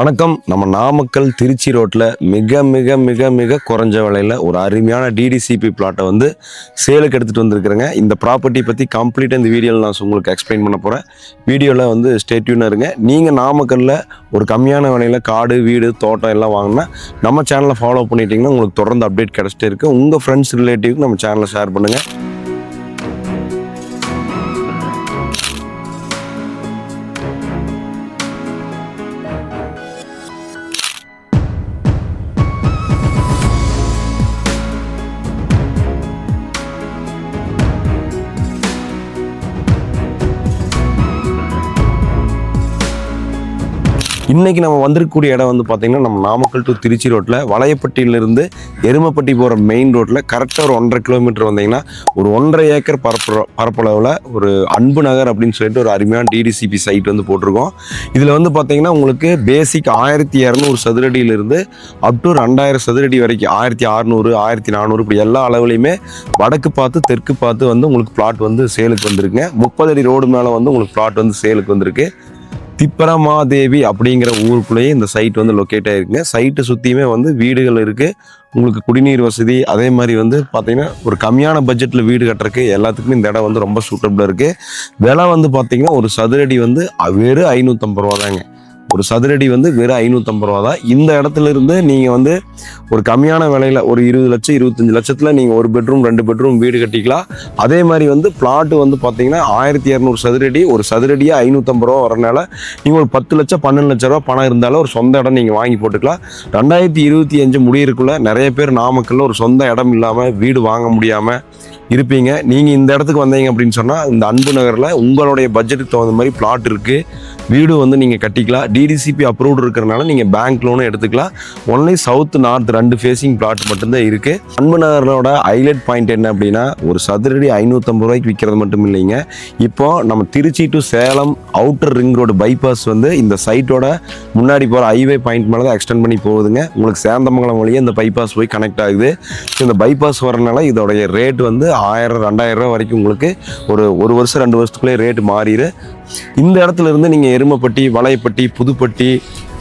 வணக்கம். நம்ம நாமக்கல் திருச்சி ரோட்டில் மிக மிக மிக மிக குறைஞ்ச விலையில் ஒரு அருமையான டிடிசிபி பிளாட்டை வந்து சேலுக்கு எடுத்துகிட்டு வந்திருக்கிறேங்க. இந்த ப்ராப்பர்ட்டி பற்றி கம்ப்ளீட்டாக இந்த வீடியோவில் நான் உங்களுக்கு எக்ஸ்பிளைன் பண்ண போகிறேன் வீடியோவில் வந்து ஸ்டேட்யூனாக இருங்க. நீங்கள் நாமக்கல்லில் ஒரு கம்மியான விலையில் காடு வீடு தோட்டம் எல்லாம் வாங்கினா நம்ம சேனலை ஃபாலோ பண்ணிட்டீங்கன்னா உங்களுக்கு தொடர்ந்து அப்டேட் கிடச்சிட்டே இருக்குது உங்கள் ஃப்ரெண்ட்ஸ் ரிலேட்டிவ்க்கு நம்ம சேனலை ஷேர் பண்ணுங்கள் இன்னைக்கு நம்ம வந்திருக்கக்கூடிய இடம் வந்து பார்த்தீங்கன்னா நம்ம நாமக்கல் டு திருச்சி ரோட்டில் வளையப்பட்டியிலிருந்து எருமப்பட்டி போகிற மெயின் ரோட்டில் கரெக்டாக ஒரு ஒன்றரை கிலோமீட்டர் வந்தீங்கன்னா ஒரு ஒன்றரை ஏக்கர் பரப்பு பரப்பளவில் ஒரு அன்பு நகர் அப்படின்னு சொல்லிட்டு ஒரு அருமையான டிடிசிபி சைட் வந்து போட்டிருக்கோம். இதில் வந்து பார்த்தீங்கன்னா உங்களுக்கு பேசிக் ஆயிரத்தி இரநூறு சதுரடியிலிருந்து அப் டு ரெண்டாயிரம் சதுரடி வரைக்கும் ஆயிரத்தி அறநூறு ஆயிரத்தி நானூறு இப்படி எல்லா அளவுலையுமே வடக்கு பார்த்து தெற்கு பார்த்து வந்து உங்களுக்கு பிளாட் வந்து சேலுக்கு வந்திருக்குங்க. முப்பது அடி ரோடு மேலே வந்து உங்களுக்கு பிளாட் வந்து சேலுக்கு வந்திருக்கு. திப்பரமாதேவி அப்படிங்கிற ஊருக்குள்ளேயே இந்த சைட் வந்து லொக்கேட் ஆகிருக்குங்க சைட்டை சுற்றியுமே வந்து வீடுகள் இருக்குது உங்களுக்கு குடிநீர் வசதி அதே மாதிரி வந்து பார்த்தீங்கன்னா ஒரு கம்மியான பட்ஜெட்டில் வீடு கட்டுறக்கு எல்லாத்துக்குமே இந்த இடம் வந்து ரொம்ப சூட்டபுளாக இருக்குது விலை வந்து பார்த்தீங்கன்னா ஒரு சதுரடி வந்து வெறும் ஐநூற்றம்பது ரூபா தாங்க. ஒரு சதுரடி வந்து வெறும் ஐநூற்றம்பது ரூபா தான். இந்த இடத்துல இருந்து நீங்கள் வந்து ஒரு கம்மியான விலையில் ஒரு இருபது லட்சம் இருபத்தஞ்சு லட்சத்தில் நீங்கள் ஒரு பெட்ரூம் ரெண்டு பெட்ரூம் வீடு கட்டிக்கலாம். அதே மாதிரி வந்து பிளாட்டு வந்து பார்த்தீங்கன்னா ஆயிரத்தி இரநூறு சதுரடி ஒரு சதுரடியாக ஐநூற்றம்பது ரூபா வரனால நீங்கள் ஒரு பத்து லட்சம் பன்னெண்டு லட்ச ரூபா பணம் இருந்தாலும் ஒரு சொந்த இடம் நீங்கள் வாங்கி போட்டுக்கலாம். ரெண்டாயிரத்தி இருபத்தி அஞ்சு முடியிருக்குள்ள நிறைய பேர் நாமக்கல்ல ஒரு சொந்த இடம் இல்லாமல் வீடு வாங்க முடியாமல் இருப்பீங்க. நீங்கள் இந்த இடத்துக்கு வந்தீங்க அப்படின்னு சொன்னால் இந்த அன்பு நகரில் உங்களுடைய பட்ஜெட்டுக்கு தகுந்த மாதிரி பிளாட் இருக்குது வீடு வந்து நீங்கள் கட்டிக்கலாம். டிடிசிபி அப்ரூவ்டு இருக்கிறனால நீங்கள் பேங்க் லோனும் எடுத்துக்கலாம். ஒன்லி சவுத் நார்த் ரெண்டு ஃபேஸிங் பிளாட் மட்டும்தான் இருக்குது அன்பு நகரோட ஹைலைட் பாயிண்ட் என்ன அப்படின்னா ஒரு சதுரடி ஐநூற்றம்பது ரூபாய்க்கு விற்கிறது மட்டும் இல்லைங்க. இப்போ நம்ம Trichy to Salem outer ring road bypass வந்து இந்த சைட்டோட முன்னாடி போகிற ஹைவே பாயிண்ட் மேலே தான் எக்ஸ்டெண்ட் பண்ணி போகுதுங்க. உங்களுக்கு சேந்தமங்கலம் வழியே இந்த பைபாஸ் போய் கனெக்ட் ஆகுது. ஸோ இந்த பைபாஸ் வரனால இதோடைய ரேட் வந்து ஆயிரம் ரெண்டாயிரம் ரூபா வரைக்கும் உங்களுக்கு ஒரு ஒரு வருஷம் ரெண்டு வருஷத்துக்குள்ளே ரேட் மாறிடு இந்த இடத்துல இருந்து நீங்கள் எருமைப்பட்டி வளையப்பட்டி புதுப்பட்டி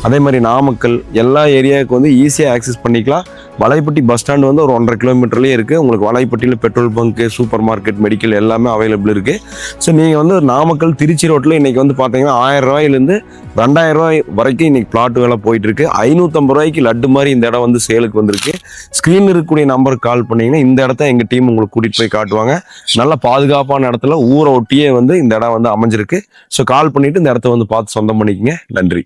அதே மாதிரி நாமக்கல் எல்லா ஏரியாவுக்கு வந்து ஈஸியாக ஆக்சஸ் பண்ணிக்கலாம். வலைப்பட்டி பஸ் ஸ்டாண்டு வந்து ஒரு ஒன்றரை கிலோமீட்டர்லேயே இருக்குது உங்களுக்கு வலைப்பட்டியில் petrol bunk super market medical எல்லாமே அவைலபிள் இருக்குது ஸோ நீங்கள் வந்து நாமக்கல் திருச்சி ரோட்டில் இன்றைக்கி வந்து பார்த்தீங்கன்னா ஆயிரம் ரூபாயிலேருந்து ரெண்டாயிரம் ரூபாய் வரைக்கும் இன்றைக்கி பிளாட் வேலை போயிட்டுருக்கு ஐநூற்றம்பது ரூபாய்க்கு லட்டு மாதிரி இந்த இடம் வந்து சேலுக்கு வந்திருக்கு. ஸ்க்ரீன் இருக்கக்கூடிய நம்பருக்கு கால் பண்ணிங்கன்னா இந்த இடத்த எங்கள் டீம் உங்களுக்கு கூட்டிகிட்டு போய் காட்டுவாங்க. நல்ல பாதுகாப்பான இடத்துல ஊரை ஒட்டியே வந்து இந்த இடம் வந்து அமைஞ்சிருக்கு. ஸோ கால் பண்ணிவிட்டு இந்த இடத்த வந்து பார்த்து சொந்தம் பண்ணிக்கங்க. நன்றி.